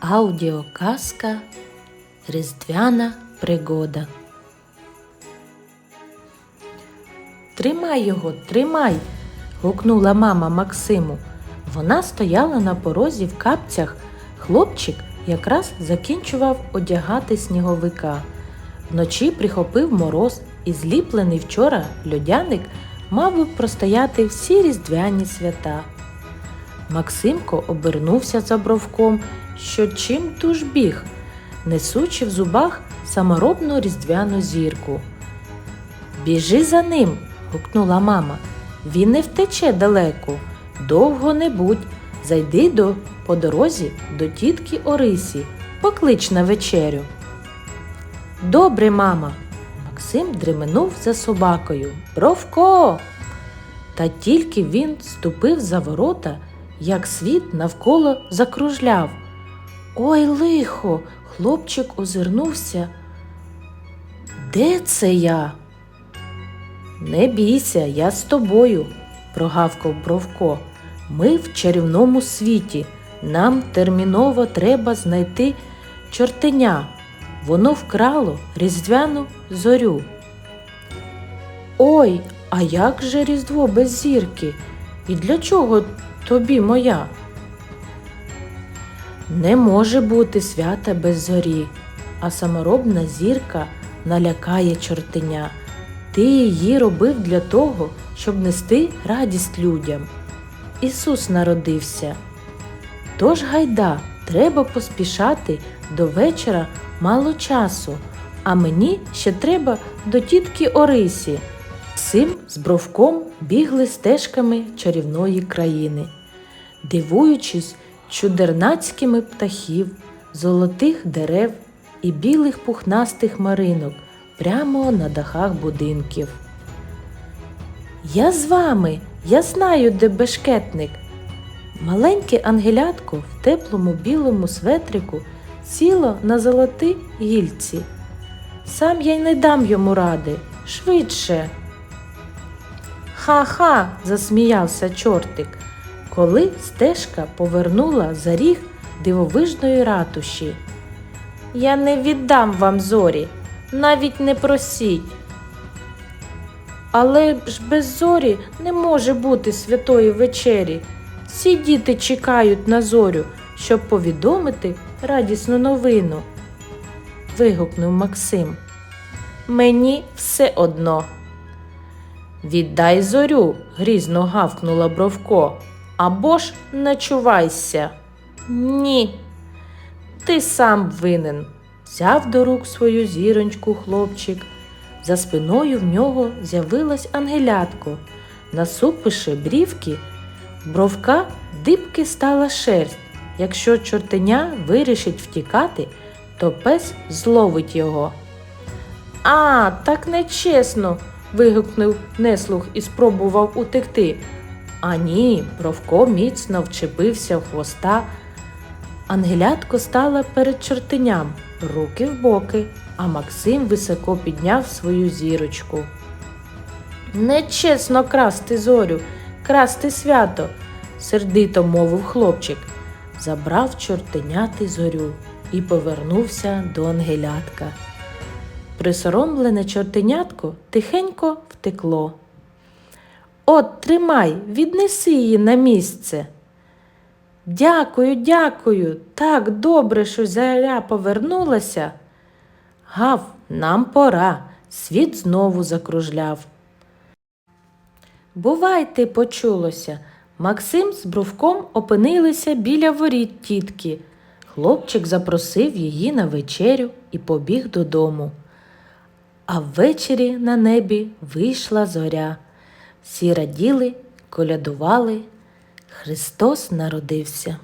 Аудіоказка Різдвяна пригода. Тримай його, тримай. гукнула мама Максиму. Вона стояла на порозі в капцях. Хлопчик якраз закінчував одягати сніговика. Вночі прихопив мороз і зліплений вчора льодяник мав би простояти всі різдвяні свята. Максимко обернувся за бровком, що чим туж біг, несучи в зубах саморобну різдвяну зірку. Біжи за ним, гукнула мама. Він не втече далеко, довго не будь. Зайди до по дорозі до тітки Орисі, поклич на вечерю. Добре, мама. Максим дременув за собакою. Бровко. Та тільки він ступив за ворота, як світ навколо закружляв. Ой, лихо, хлопчик озирнувся. Де це я? Не бійся, я з тобою, прогавкав Бровко. Ми в чарівному світі. Нам терміново треба знайти чортеня. Воно вкрало різдвяну зорю. Ой, а як же Різдво без зірки? І для чого тобі моя? Не може бути свята без зорі, а саморобна зірка налякає чортеня. Ти її робив для того, щоб нести радість людям. Ісус народився. Тож гайда, треба поспішати до вечора мало часу, а мені ще треба до тітки Орисі. Сим з бровком бігли стежками чарівної країни, дивуючись чудернацькими птахів, золотих дерев і білих пухнастих маринок прямо на дахах будинків. Я з вами, я знаю, де бешкетник. Маленьке ангелятко в теплому білому светрику сіло на золотій гільці. Сам я й не дам йому ради, швидше. Ха-ха, засміявся чортик, коли стежка повернула за ріг дивовижної ратуші. Я не віддам вам зорі, навіть не просіть. Але ж без зорі не може бути святої вечері. Всі діти чекають на зорю, щоб повідомити радісну новину. вигукнув Максим. Мені все одно. Віддай зорю, грізно гавкнула Бровко. Або ж начувайся. Ні. Ти сам винен. Взяв до рук свою зіроньку хлопчик. За спиною в нього з'явилась ангелятко. Насупивши брівки, бровка дибки стала шерсть. Якщо чортеня вирішить втікати, то пес зловить його. А, так нечесно. Вигукнув неслух і спробував утекти. А ні, бровко міцно вчепився в хвоста. Ангелятко стала перед чортеням, руки в боки, а Максим високо підняв свою зірочку. Нечесно красти зорю, красти свято, сердито мовив хлопчик. Забрав чортеняти зорю і повернувся до ангелятка. Присоромлене чортенятко тихенько втекло. От, тримай, віднеси її на місце. Дякую, дякую. Так добре, що заря повернулася. Гав, нам пора. Світ знову закружляв. Бувайте, почулося. Максим з Бровком опинилися біля воріт тітки. Хлопчик запросив її на вечерю і побіг додому. А ввечері на небі вийшла зоря. Всі раділи, колядували. Христос народився.